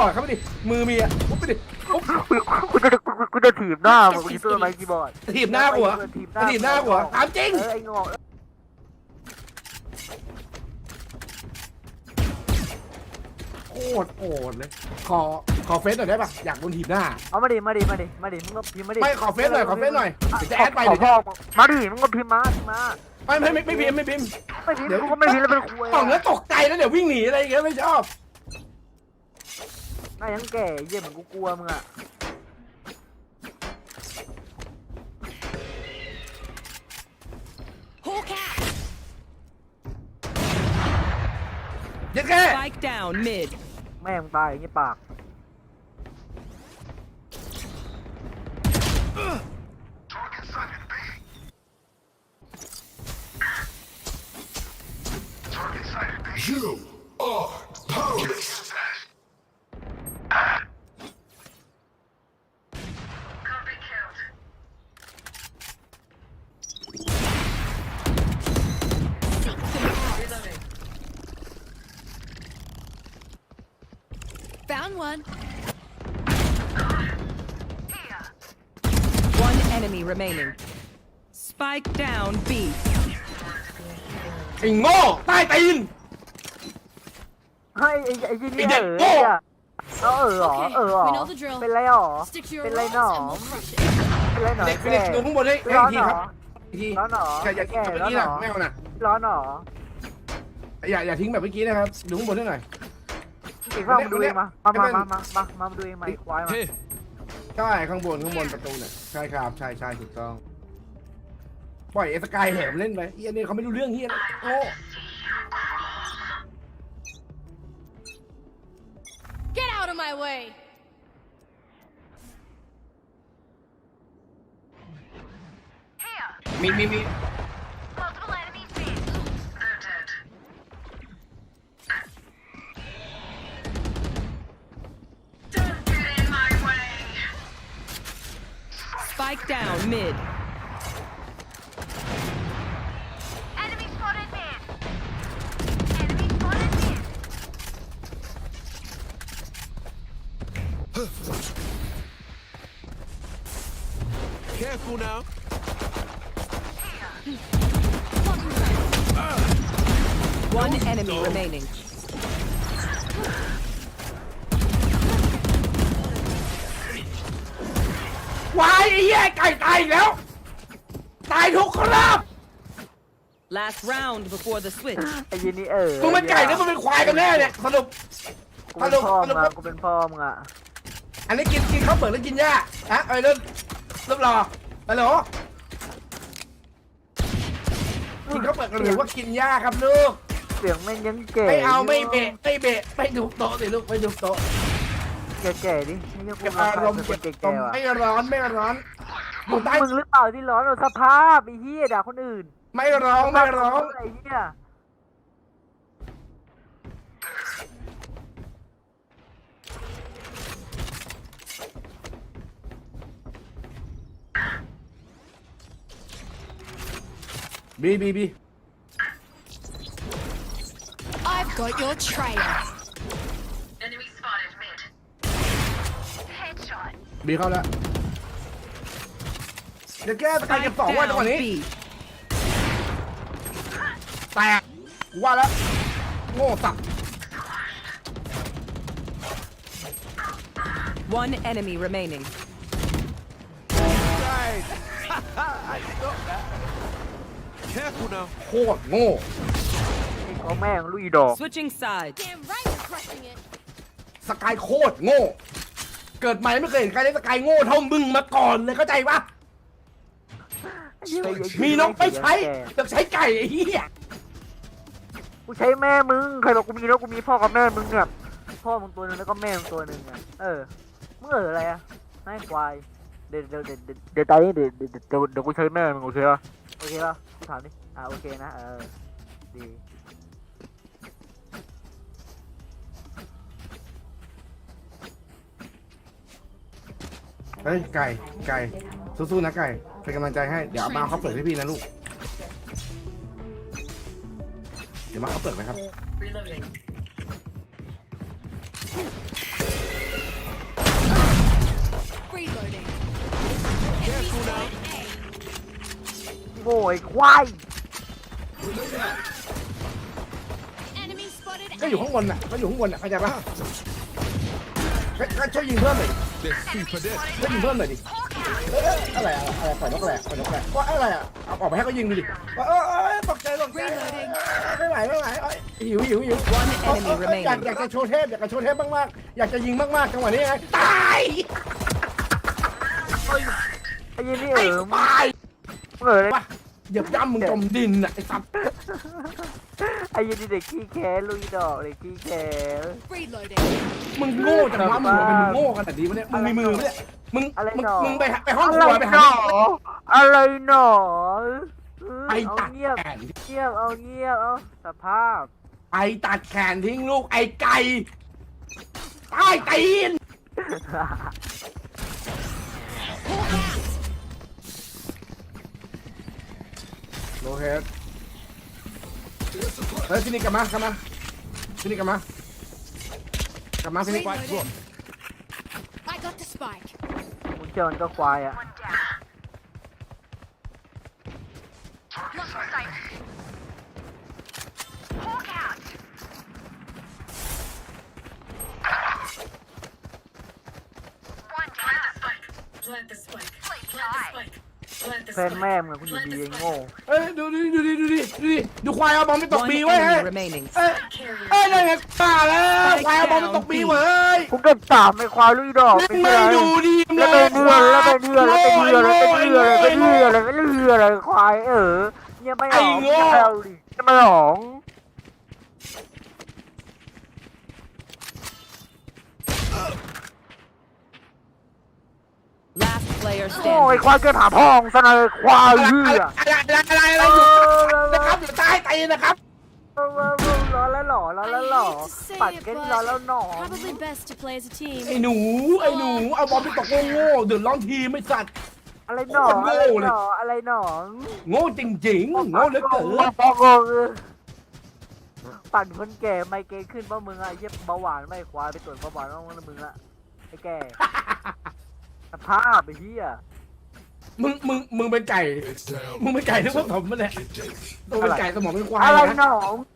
ปล่อยเข้าไปดิ มือมีอะปุ๊บไปดิปุ๊บกูจะกูกูจะถีบหน้ามึงกูจะตัวไม้คีย์บอร์ดถีบหน้ากูเหรอถีบหมาน้าถีบหน้ากูเหรอถามจริงเออไอ้งอกโคตรโอดเลย ขอขอเฟซหน่อยได้ปะอยากโดนถีบหน้า เอามาดิมาดิมาดิมาดิมึงก็พิมพ์มาดิไม่ขอเฟซหน่อยขอเฟซหน่อยเดี๋ยวจะแอดไปขอเดี๋ยวพ่อจะมาดิมึงก็พิมพ์มาพิมพ์มาไม่ไม่ไม่ไม่พิมพ์ไม่พิมพ์ไม่พิมพ์เดี๋ยวกูก็ไม่พิมพ์แล้วเป็นคุยต่องแล้วตกใจแล้วเดี๋ยววิ่งหนีอะไรอย่างเงี้ยไม่ชอบ หน้ายังแก่เยี่ยเหมือนกูกลัวมึงอะเดี๋ยวแค่ Spike down mid. แม่มึงตายอย่างนี้ปาก Found one. One enemy remaining. Spike down B. ไอ้โง่ใต้ตีน เฮ้ยไอ้ไอ้ยี่นี่ไอ้เด็เอกอโง่เนี่ยเออเออเหรอ Okay, เออเหรอ we know the drill. เป็นไรหรอ Stick to your เป็นไร roles หนอ and we'll crush it. เป็นไรหนอเด็กแก่เด็กดูข้างบนให้ให้ร้อนทีเหรครัอบทีร้อนเหรออย่าอย่าแก่ทิ้งแบบร้อนเมื่อกี้เหรนะอไม่เอานะร้อนเหรออย่าอย่าทิ้งแบบเมื่อกี้นะครับดูข้างบนให้หน่อย เอกว่ามาดูเองมา มามามามามามาดูเองมาไอ้ควายมาใช่ข้างบนข้างบนประตูเนี่ยใช่ครับใช่ใช่ถูกต้องปล่อยเอสกายแหมเล่นไปเฮียนี่เขาไม่รู้เรื่องเฮียโอ้มีมีมี Spike down mid. Enemy spotted mid. Enemy spotted mid. Careful now. One enemy remaining. วายไอ้เหี้ยไก่ตายอีกแล้ว ตายทุกคราบ Last round before the switch. ไอ้ยี่นี่เออมึงเป็นไก่หรือมึงเป็นควายกันแน่เนี่ยสรุป กูเป็นพ่อมึงอะกูเป็นพ่อมึงอะอันนี้กินกินข้าวเปลือกหรือกินหญ้าฮะไอ้เรื่องรูปรอฮัลโหลกินข้าวเปลือกหรือว่ากินหญ้าครับลูก เสียงแม่งยังแก่ไม่เอาไม่เบะไม่เบะไม่ดูโต๊ะสิลูกไม่ดูโต๊ะ แก่ๆดิไม่ใช่กูเก็บมาอารมณ์เป็นเก็บคนอารมณ์แก่ๆว่ะไม่ร้อนไม่ร้อนอยู่ใต้มึงหรือเปล่าที่ร้อนเอาสภาพไอ้เหี้ยด่าคนอื่น ไม่ร้องไม่ร้องไอ้เหี้ยบีบีบี I've got your trail. บีเข้าแล้วเดี๋ยวแก้สกายเก็บ Spike สองว่าจังหวะ down นี้ B. แตกกูว่าแล้ว โง่สับ One enemy remaining. Right. I got that. Careful now. โคตรโง่ไอ้ของแม่งลุยดอก Switching sides. Damn right you're crushing it. สกายโคตรโง่ เกิดใหม่ไม่เคยเห็นใครเล่นสกายโง่เท่ามึงมาก่อนเลยเข้าใจปะมีนกไม่ใช้ต้องใช้ไก่ไอ้เหี้ยกูใช้แม่มึงใครบอกกูมีแล้วกูมีพ่อกับแม่มึงเนี่ยพ่อมึงตัวหนึงแล้วก็แม่มึงตัวหนึ่งอะเออมึงเอออะไรอะให้ควายเดี๋ยวเดี๋ยวเดี๋ยวเดี๋ยวเดี๋ยวตอนนี้เดี๋ยวเดี๋ยวเดี๋ยวเดี๋ยวกูใช้แม่มึงโอเคปะโอเคปะกูถามดิอ่าโอเคนะเออดี เฮ้ยไก่ไก่สู้ๆนะไก่เป็นกำลังใจให้เดี๋ยวเอามาเขาเปิดให้พี่นะลูกเดี๋ยวมาเขาเปิดนะครับโอยควายก็อยู่ข้างบนน่ะก็อยู่ข้างบนน่ะเข้าใจปะ ก็ช่วยยิงเพิ่มหน่อยดิ They're super dead. ช่วยยิงเพิ่มหน่อยดิเอ้ยอะไรอะอะไรปล่อยนกแหละปล่อยนกแหละว่าอะไรอะเอาออกไปให้เขายิงดูดิว่าเออเออตกใจตกใจไม่ไหวไม่ไหวเอ้ยหิวหิวหิว One เอ้ย enemy เอ้ยอยาก remaining. อยากจะโชว์เทพอยากจะโชว์เทพมากๆอยากจะยิงมากๆจังหวะนี้ไงตายไอ้ยี่นี่ไอ้เออตายมึงเออเลย วะเหยียบย่ำมึงจมดินอะไอ้สัตว์ ไอ้ยี่นี่เด็กขี้แค้นลุยดอกเด็กขี้แค้น Reloading. มึงโง่จังวะมึงเป็นมึงโง่ขนาดนี้วะเนี่ยมึงมีมือปะเนี่ยมึงอะไรมึงหนอ มึงไปหาไปห้องคอะไรรัวไปหนหาออะไรหนอเออไปเอาตัดเงียบแขนเงียบเอาเงียบเอาสภาพไปตัดแขนทิ้งลูกไอ้ไก่ตายตีนโลเฮด เฮ้ยฟินิกกลับมากลับมาฟินิกกลับมากลับมาฟินิก Reloading. I got the spike. มึงเจอมันก็ควายอ่ะ Lost sight. Hawk out. One down. Plant the spike. Play Plant the tight. spike. Plant the แฟน spike. แม่มึงอะกูอยู่ดีไอ้โง่เอ้ยดูดิดูดิดูดิดูดิดูควายเอาบอลไปตก One บีไว้เฮ้ย enemy remaining. เอ้ย Carrier. เอ้ยนั่นไงตาแล้วควายเอาบอลไปตกบีเว้ยกูเก็บสามไอ้ควายลุยดอกเล่นเป็นไม่ไรดูดีแล้วเป็นเรือแล้วเป็นเรือแล้วเป็นเรือแล้วเป็นเรือแล้วเป็นเรือแล้วเป็นเรืออะไรควายเออเนี่ยไม่หลองเนี่ยไม่เอาดิจะมาหลอง Last player โอ้ย standing. ควายเกินหาพ่องซะเลยควายอะไรเหี้ยอะไรอะไรอะไรอยู่นะครับอยู่ใต้ตีนนะครับ ร้อนแล้วหล่อร้อนแล้วหล่อ I hate to say ปั่น it, แค่นี้ร้อนแล้ว but หนอ probably best to play as a ไอ้ team. หนูไอ้หนูเอาบอลไปตกโง่ๆเดือดร้อนทีมไม่สัตว์ อะไรหนอโคตรโง่อะไรเลยหนออะไรหนอโง่จริงๆโง่เหลือเกินปอกปั่นคนแก่ไมเกรนขึ้นเพราะมึงอะไอ้เหี้ยเบาหวานไม่ควายไปตรวจเบาหวานต้องมึงอะไอ้แก่ส ภาพไอ้เหี้ยมึงมึงมึงเป็นไก่ มึงเป็นไก่ที่ผสมมันเนี่ยตัวเป็นไก่สมองเป็นควายอะไรนะหนอไ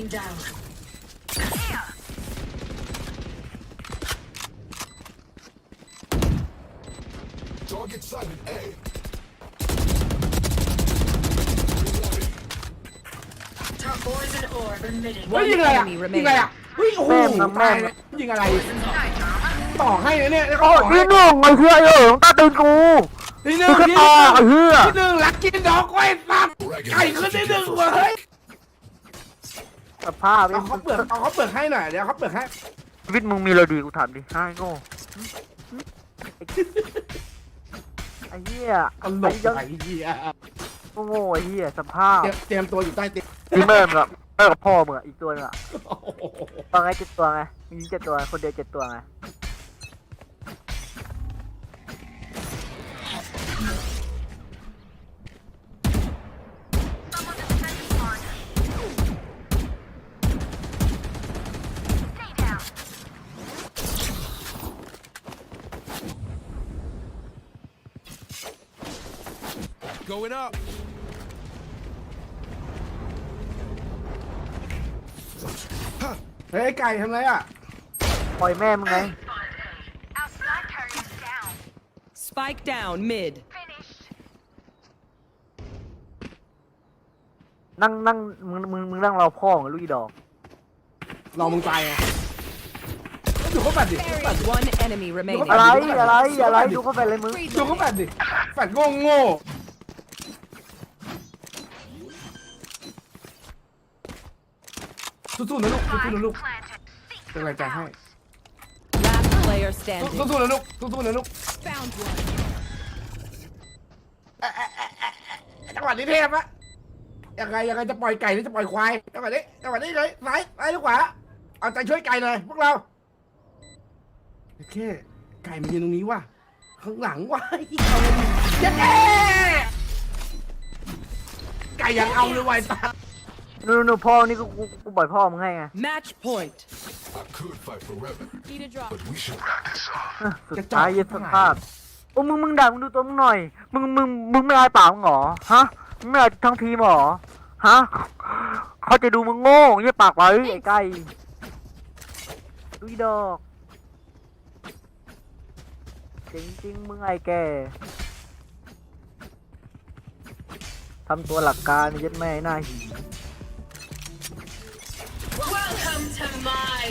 Toxin screen down. Here. Target sighted A. Top poison orb emitting. เฮ้ยยิงอะไรอะยิงอะไรอะเฮ้ยโอ้โหตายเลยยิงอะไร ต่อให้นะเนี่ยแล้วก็โอ้ต่อให้ ที่หนึ่งไอ้เหี้ยเออตาตีนกูที่หนึ่งที่กระที่ตากไอ้เหี้ยหนึ่งลักกินดอกไว้สัตว์ไก่ขึ้นที่หนึ่งเว้ย สภาพเอาเขาเปลือกเอาเขาเปลือกให้หน่อยเดี๋ยวเขาเปลือกให้ชีวิตมึงมีอะไรดีกูถามดิให้โง่ไอ้เหี้ยตลกไอ้เหี้ยโง่ไอ้เหี้ยสภาพเตรียมเตรียมตัวอยู่ใต้เตียงที่แม่มึงอะแม่กับพ่อมึงอะอีกตัวนึงอะโอ้โหตัวไงเจ็ดตัวไงมีเจ็ดตัวคนเดียวเจ็ดตัวไง Going up. เฮ้ยไก่ทำไรอะ ปล่อยแม่มึงไง Our spike carrier's down. Spike down mid. Finished. นั่งนั่งมึงมึงมึงนั่งรอพ่อของลูกอีดอก รอมึงตายไงดูเขาแปดดิแปดดิ One enemy remaining. อะไรอะไรอะไรดูเข้าไปเลยมึง ดูเขาแปดดิแปดโง่โง่ สู้ๆนะลูกสู้ๆนะลูก Planted. เป็นกำลังใจให้ Last player standing. สู้ๆนะลูกสู้ๆนะลูก Found one. จังหวะนี้เทพอะยังไงยังไงจะปล่อยไก่หรือจะปล่อยควายจังหวะนี้จังหวะนี้เลยซ้ายซ้ายหรือขวาเอาใจช่วยไก่หน่อยพวกเราแค่ไก่มันยืนตรงนี้ว่ะข้างหลังว่ะเอาเลยดิเย้ไก่ยังเอาเลยว่ะไอ้สัส นู่นนู่นพ่อนี่กูกูกูบ่อยพ่อมึงให้ไง Match point. I could fight forever, Need a drop. but we should wrap this up. สุดท้ายยึดสภาพโอ้มึงมึงด่ามึงดูตัวมึงหน่อย มึงมึงมึงไม่อายปากมึงเหรอฮะมึงไม่อายทั้งทีมเหรอฮะเขาจะดูมึงโง่ยี่ปากไว้ไอ้ไก่ดูอีดอกจริงจริงๆมึงไอ้แกทำตัวหลักการนี่ยัดแม่ไอ้หน้าหี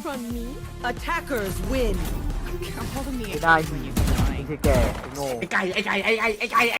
Out from me. Attackers win. Hold me ไม่ได้หีไม่ใช่แกไอ้โง่ ไอ้ไก่ไอ้ไก่ไอ้ไก่ไอ้ไก่